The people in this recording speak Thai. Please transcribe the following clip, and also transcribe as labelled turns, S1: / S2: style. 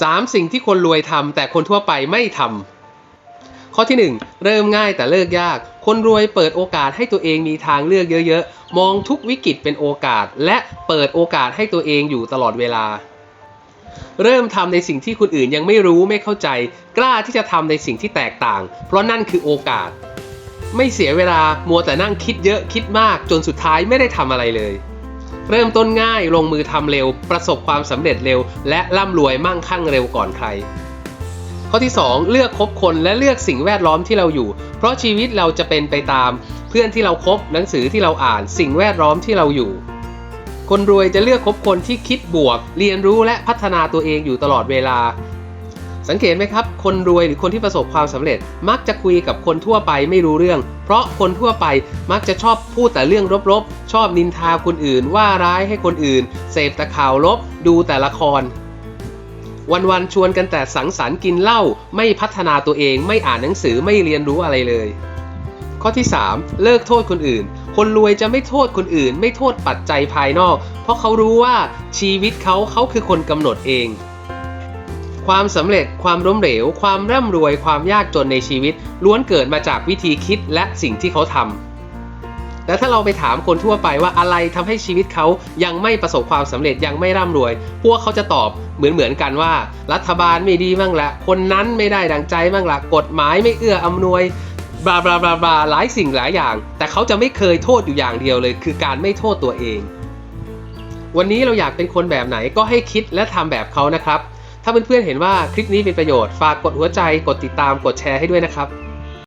S1: 3. สิ่งที่คนรวยทำแต่คนทั่วไปไม่ทำข้อที่ 1 เริ่มง่ายแต่เลิกยาก คนรวยเปิดโอกาสให้ตัวเองมีทางเลือกเยอะๆ มองทุกวิกฤตเป็นโอกาส และเปิดโอกาสให้ตัวเองอยู่ตลอดเวลา เริ่มทำในสิ่งที่คนอื่นยังไม่รู้ไม่เข้าใจ กล้าที่จะทำในสิ่งที่แตกต่าง เพราะนั่นคือโอกาส ไม่เสียเวลามัวแต่นั่งคิดเยอะคิดมากจนสุดท้ายไม่ได้ทำอะไรเลย เริ่มต้นง่ายลงมือทำเร็ว ประสบความสำเร็จเร็ว และร่ำรวยมั่งคั่งเร็วก่อนใคร ข้อที่ 2 เลือกคบคนและเลือกสิ่งแวดล้อมที่เราอยู่ เพราะชีวิตเราจะเป็นไปตาม เพื่อนที่เราครบหนังสือที่เราอ่านสิ่งแวดล้อมที่เราอยู่ คนรวยจะเลือกคบคนที่คิดบวก เรียนรู้และพัฒนาตัวเองอยู่ตลอดเวลา สังเกตไหมครับ คนรวยหรือคนที่ประสบความสำเร็จ มักจะคุยกับคนทั่วไปไม่รู้เรื่อง เพราะคนทั่วไปมักจะชอบพูดแต่เรื่องลบๆ ชอบนินทาคนอื่น ว่าร้ายให้คนอื่น เสพแต่ข่าวลบ ดูแต่ละคร วันๆชวนกันแต่สังสรรค์กินเหล้าไม่พัฒนาตัวเองไม่อ่านหนังสือไม่เรียนรู้อะไรเลย ข้อที่ 3 เลิกโทษคนอื่น คนรวยจะไม่โทษคนอื่น ไม่โทษปัจจัยภายนอก เพราะเขารู้ว่าชีวิตเขาเขาคือคนกำหนดเอง ความสำเร็จ ความล้มเหลว ความร่ำรวย ความยากจนในชีวิต ล้วนเกิดมาจากวิธีคิดและสิ่งที่เขาทำแล้วถ้าเราไปถามคนทั่วไปว่าอะไรทำให้ชีวิตเขายังไม่ประสบความสำเร็จยังไม่ร่ำรวย พวกเขาจะตอบเหมือนเหมือนกันว่า รัฐบาลไม่ดีมั่งละ คนนั้นไม่ได้ดังใจมั่งละ กฎหมายไม่เอื้ออำนวยบลาบลาบลาบลาหลายสิ่งหลายอย่าง แต่เขาจะไม่เคยโทษอยู่อย่างเดียวเลย คือการไม่โทษตัวเอง วันนี้เราอยากเป็นคนแบบไหนก็ให้คิดและทำแบบเขานะครับ ถ้าเพื่อนๆเห็นว่าคลิปนี้เป็นประโยชน์ ฝากกดหัวใจ กดติดตาม กดแชร์ให้ด้วยนะครับ